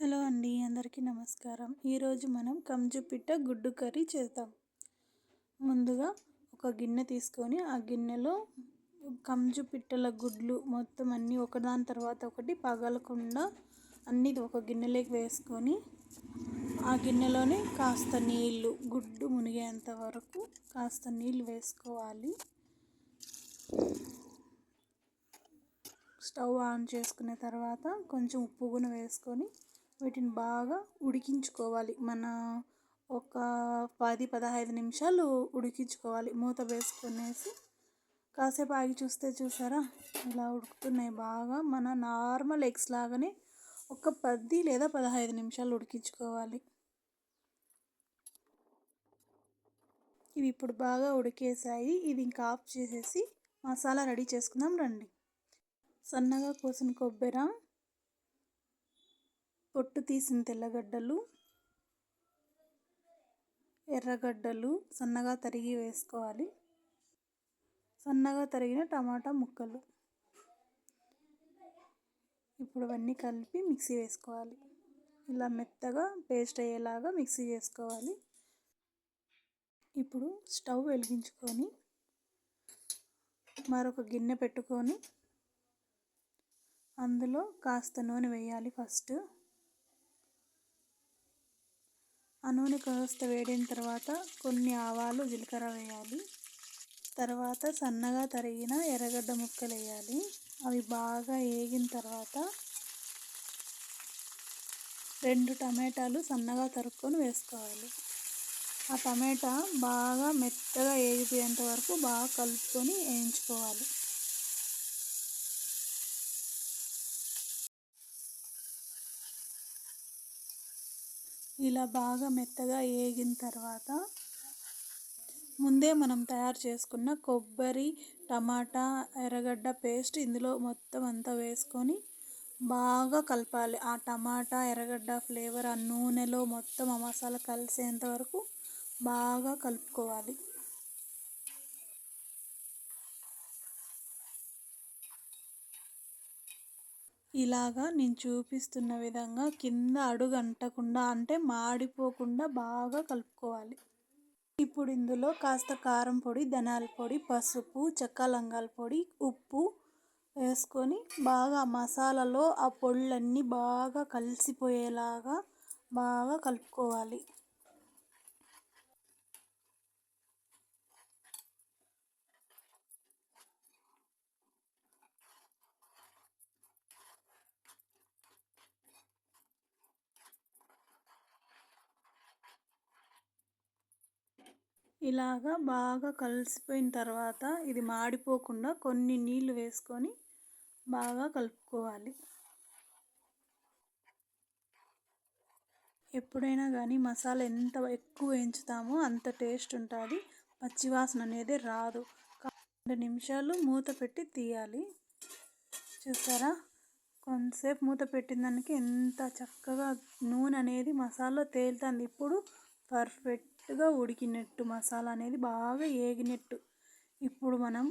Hello అండి అందరికీ నమస్కారం. ఈరోజు మనం కంజుపిట్ట గుడ్డు కర్రీ చేద్దాం. ముందుగా ఒక గిన్నె తీసుకొని ఆ గిన్నెలో కంజు పిట్టల గుడ్లు మొత్తం అన్నీ ఒకదాని తర్వాత ఒకటి పగలకుండా అన్నీ ఒక గిన్నెలోకి వేసుకొని ఆ గిన్నెలోనే కాస్త నీళ్ళు గుడ్డు మునిగేంత వరకు కాస్త నీళ్ళు వేసుకోవాలి. స్టవ్ ఆన్ చేసుకున్న తర్వాత కొంచెం ఉప్పు కూడా వేసుకొని వీటిని బాగా ఉడికించుకోవాలి. మన ఒక పది పదహైదు నిమిషాలు ఉడికించుకోవాలి. మూత వేసుకునేసి కాసేపు ఆగి చూస్తే చూసారా? ఇలా ఉడుకుతున్నాయి బాగా. మన నార్మల్ ఎగ్స్ లాగానే ఒక పది లేదా పదహైదు నిమిషాలు ఉడికించుకోవాలి. ఇవి ఇప్పుడు బాగా ఉడికేసాయి. ఇది ఇంకా ఆఫ్ చేసేసి మసాలా రెడీ చేసుకుందాం రండి. సన్నగా కోసిన కొబ్బరి పొట్టు తీసిన తెల్లగడ్డలు ఎర్రగడ్డలు సన్నగా తరిగి వేసుకోవాలి. సన్నగా తరిగిన టమాటా ముక్కలు. ఇప్పుడు అవన్నీ కలిపి మిక్సీ వేసుకోవాలి. ఇలా మెత్తగా పేస్ట్ అయ్యేలాగా మిక్సీ చేసుకోవాలి. ఇప్పుడు స్టవ్ వెలిగించుకొని మరొక గిన్నె పెట్టుకొని అందులో కాస్త నూనె వేయాలి ఫస్ట్. ఆ నూనె కాస్త వేడిన తర్వాత కొన్ని ఆవాలు జీలకర్ర వేయాలి. తర్వాత సన్నగా తరిగిన ఎర్రగడ్డ ముక్కలు వేయాలి అవి బాగా వేగిన తర్వాత రెండు టమాటాలు సన్నగా తరుక్కొని వేసుకోవాలి. ఆ టమాటా బాగా మెత్తగా వేగిపోయేంత వరకు బాగా కలుపుకొని వేయించుకోవాలి. ఇలా బాగా మెత్తగా వేగిన తర్వాత ముందే మనం తయారు చేసుకున్న కొబ్బరి టమాటా ఎర్రగడ్డ పేస్ట్ ఇందులో మొత్తం అంతా వేసుకొని బాగా కలపాలి. ఆ టమాటా ఎర్రగడ్డ ఫ్లేవర్ ఆ నూనెలో మొత్తం ఆ మసాలా కలిసేంత వరకు బాగా కలుపుకోవాలి. ఇలాగా నేను చూపిస్తున్న విధంగా కింద అడుగు అంటకుండా అంటే మాడిపోకుండా బాగా కలుపుకోవాలి. ఇప్పుడు ఇందులో కాస్త కారం పొడి ధనాల పొడి పసుపు చెక్క లంగాల పొడి ఉప్పు వేసుకొని బాగా మసాలాలో ఆ పొళ్ళన్నీ బాగా కలిసిపోయేలాగా బాగా కలుపుకోవాలి. ఇలాగా బాగా కలిసిపోయిన తర్వాత ఇది మాడిపోకుండా కొన్ని నీళ్ళు వేసుకొని బాగా కలుపుకోవాలి. ఎప్పుడైనా కానీ మసాలా ఎంత ఎక్కువ వేయించుతామో అంత టేస్ట్ ఉంటుంది. పచ్చివాసన అనేది రాదు. రెండు నిమిషాలు మూత పెట్టి తీయాలి. చూసారా? కొంతసేపు మూత పెట్టిన దానికి ఎంత చక్కగా నూనె అనేది మసాలా తేలుతుంది. ఇప్పుడు పర్ఫెక్ట్ కరెక్ట్గా ఉడికినట్టు మసాలా అనేది బాగా ఏగినట్టు. ఇప్పుడు మనం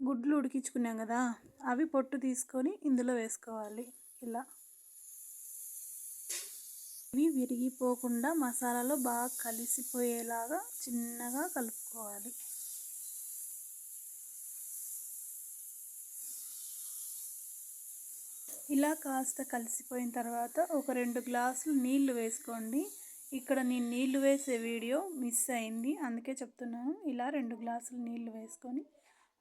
గుడ్లు ఉడికించుకున్నాం కదా అవి పొట్టు తీసుకొని ఇందులో వేసుకోవాలి. ఇలా. ఇవి విరిగిపోకుండా మసాలాలో బాగా కలిసిపోయేలాగా చిన్నగా కలుపుకోవాలి. ఇలా కాస్త కలిసిపోయిన తర్వాత ఒక రెండు గ్లాసులు నీళ్ళు వేసుకోండి. ఇక్కడ నేను నీళ్ళు వేసే వీడియో మిస్ అయింది. అందుకే చెప్తున్నాను. ఇలా రెండు గ్లాసులు నీళ్ళు వేసుకొని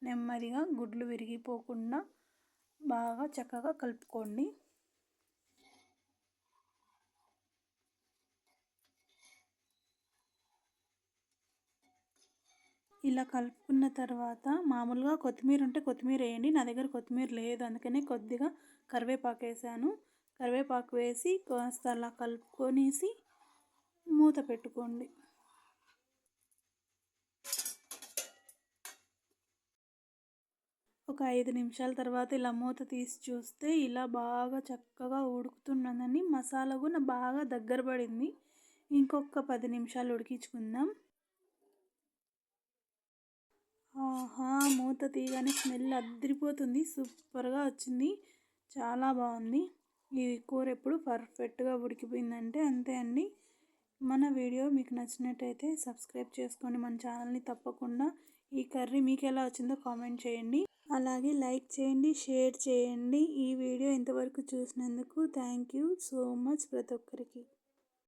నెమ్మదిగా గుడ్లు విరిగిపోకుండా బాగా చక్కగా కలుపుకోండి. ఇలా కలుపుకున్న తర్వాత మామూలుగా కొత్తిమీర ఉంటే కొత్తిమీర వేయండి. నా దగ్గర కొత్తిమీర లేదు. అందుకనే కొద్దిగా కరివేపాకు వేసాను. కరివేపాకు వేసి కాస్త అలా కలుపుకొనేసి మూత పెట్టుకోండి. ఒక ఐదు నిమిషాల తర్వాత ఇలా మూత తీసి చూస్తే ఇలా బాగా చక్కగా ఉడుకుతున్నదని మసాలా కూడా బాగా దగ్గర పడింది. ఇంకొక పది నిమిషాలు ఉడికించుకుందాం. ఆహా మూత తీయగానే స్మెల్ అద్దరిపోతుంది సూపర్గా వచ్చింది. చాలా బాగుంది. ఈ కూర ఎప్పుడు పర్ఫెక్ట్గా ఉడికిపోయిందంటే అంతే అండి. మన వీడియో మీకు నచ్చినట్టయితే సబ్స్క్రైబ్ చేసుకోండి మన ఛానల్ని తప్పకుండా ఈ కర్రీ మీకు ఎలా వచ్చిందో కామెంట్ చేయండి. అలాగే లైక్ చేయండి షేర్ చేయండి ఈ వీడియో ఇంతవరకు చూసినందుకు థ్యాంక్ యూ సో మచ్ ప్రతి ఒక్కరికి.